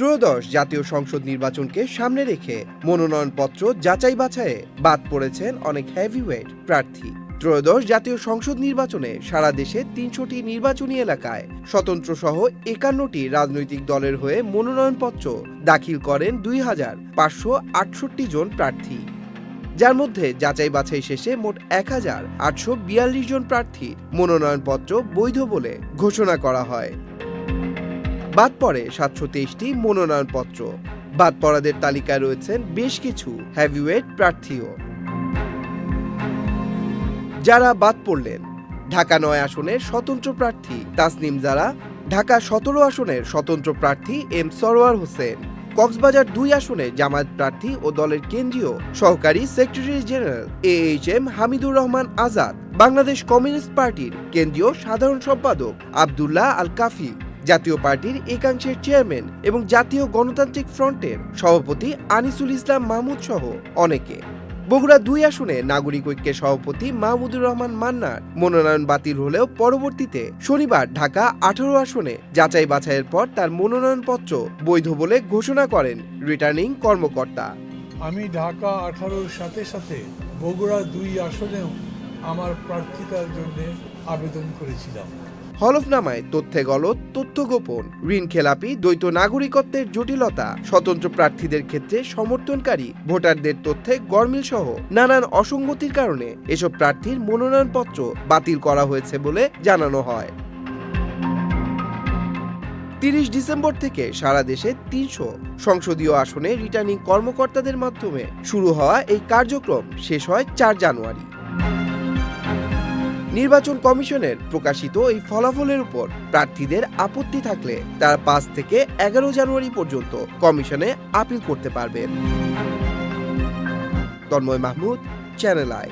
ত্রয়োদশ জাতীয় সংসদ নির্বাচনকে সামনে রেখে মনোনয়নপত্র যাচাই বাছাইয়ে বাদ পড়েছেন অনেক হেভিওয়েট প্রার্থী। ত্রয়োদশ জাতীয় সংসদ নির্বাচনে সারা দেশে তিনশোটি নির্বাচনী এলাকায় স্বতন্ত্র সহ একান্নটি রাজনৈতিক দলের হয়ে মনোনয়নপত্র দাখিল করেন দুই হাজার পাঁচশো আটষট্টি জন প্রার্থী। যার মধ্যে যাচাই বাছাই শেষে মোট এক হাজার আটশো বিয়াল্লিশ জন প্রার্থীর মনোনয়নপত্র বৈধ বলে ঘোষণা করা হয়। বাদ পড়ে সাতশো তেইশটি মনোনয়নপত্র। বাদ পড়াদের তালিকায় রয়েছেন বেশ কিছু হ্যাভিওয়েট প্রার্থীও। যারা বাদ পড়লেন, ঢাকা নয় আসনের স্বতন্ত্র প্রার্থী তাসনিম জারা, ঢাকা সতেরো আসনের স্বতন্ত্র প্রার্থী এম সরোয়ার হোসেন, কক্সবাজার দুই আসনে জামায়াত প্রার্থী ও দলের কেন্দ্রীয় সহকারী secretary general A H M Hamidur Rahman Azad, Bangladesh communist পার্টির কেন্দ্রীয় সাধারণ সম্পাদক আবদুল্লাহ আল কাফি জাতীয় পার্টির একাংশের চেয়ারম্যান এবং জাতীয় গণতান্ত্রিক ফ্রন্টের সভাপতি আনিসুল ইসলাম মাহমুদ সহ অনেকে। বগুড়া দুই আসনে নাগরিক ঐক্যের সভাপতি মাহমুদুর রহমান মান্নার মনোনয়ন বাতিল হলেও পরবর্তীতে শনিবার ঢাকা আঠারো আসনে যাচাই বাছাইয়ের পর তার মনোনয়নপত্র বৈধ বলে ঘোষণা করেন রিটার্নিং কর্মকর্তা। আমি ঢাকা আঠারোর সাথে সাথে বগুড়া দুই আসনেও আমার প্রার্থিতার জন্য আবেদন করেছিলাম। হলফনামায় তথ্যে গলত, তথ্য গোপন, ঋণ খেলাপি, দ্বৈত নাগরিকত্বের জটিলতা, স্বতন্ত্র প্রার্থীদের ক্ষেত্রে সমর্থনকারী, ভোটারদের তথ্যে গরমিল সহ নানান অসঙ্গতির কারণে এসব প্রার্থীর মনোনয়নপত্র বাতিল করা হয়েছে বলে জানানো হয়। তিরিশ ডিসেম্বর থেকে সারা দেশে তিনশো সংসদীয় আসনে রিটার্নিং কর্মকর্তাদের মাধ্যমে শুরু হওয়া এই কার্যক্রম শেষ হয় চার জানুয়ারি। নির্বাচন কমিশনের প্রকাশিত এই ফলাফলের উপর প্রার্থীদের আপত্তি থাকলে তারা পাঁচ থেকে এগারো জানুয়ারি পর্যন্ত কমিশনে আপিল করতে পারবেন। Tanmoy Mahmud channel I